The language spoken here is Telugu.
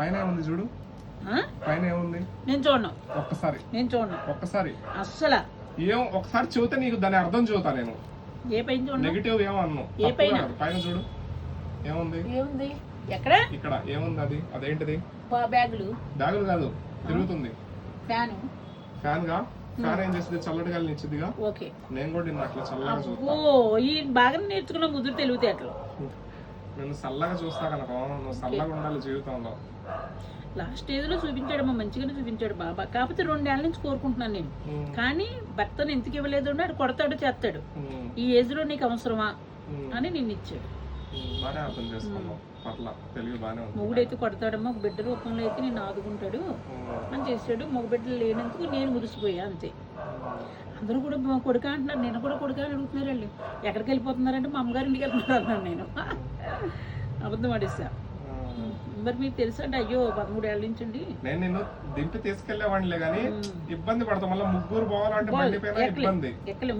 పైన ఏముంది చూడు? ఆ? పైన ఏముంది? నేను చూడను. ఒక్కసారి. నేను చూడను. ఒక్కసారి. అస్సలు. ఏం ఒకసారి చెబితే నీకు దాని అర్థం చెబుతా నేను. ఏ పైన చూడను? నెగిటివ్ ఏమో అన్ను. ఏ పైన? పైన చూడు. ఏముంది? ఏముంది? ఎక్కడ? ఇక్కడ. ఏముంది అది? అదేంటిది? బా- బ్యాగులు. బ్యాగులు కాదు. తిరుగుతుంది. ఫ్యాను. ఫ్యాన్గా ఫ్యాన్ ఏం చేస్తుంది? చల్లటి గాలిని ఇచ్చిందిగా ఓకే. నేను కూడా నిన్ను అట్లా చల్లగా చూస్తా. ఓ ఈ బాగా నేర్చుకున్న ముదురు తెలివితే అట్లా. నేను చల్లగా చూస్తా కనుక నువ్వు చల్లగా ఉండాలి జీవితంలో. లాస్ట్ స్టేజ్లో చూపించాడు మా మంచిగానే చూపించాడు బాబా. కాకపోతే రెండేళ్ళ నుంచి కోరుకుంటున్నాను నేను. కానీ భర్తను ఎందుకు ఇవ్వలేదు అంటే కొడతాడు చేస్తాడు. ఈ ఏజ్లో నీకు అవసరమా? అని నిన్ను ఇచ్చాడు. బాగానే అర్థం చేసుకున్నావు పట్ల తెలివి బాగానే ఉంది మొగుడైతే కొడతాడమ్మా ఒక బిడ్డ రూపంలో అయితే నేను ఆదుకుంటాడు. అని చేశాడు. మగ బిడ్డలు లేనందుకు నేను మురిసిపోయా అంతే. అందరూ కూడా మా కొడుక అంటున్నారు. నేను కూడా కొడుక అని అడుగుతున్నారు వాళ్ళు ఎక్కడికి వెళ్ళిపోతున్నారంటే మా అమ్మగారి ఇంటికి వెళ్తున్నారు అన్నాను నేను. అబద్ధం ఆడేసా. మరి మీకు తెలుసా అంటే అయ్యో పదమూడేళ్ళ నుంచి అండి. నేను నిన్ను దింపి తీసుకెళ్ళేవాడినిలే కానీ. ఇబ్బంది పడతాం. మళ్ళీ ముగ్గురు పోవాలంటే ఇబ్బంది. ఎక్కలే.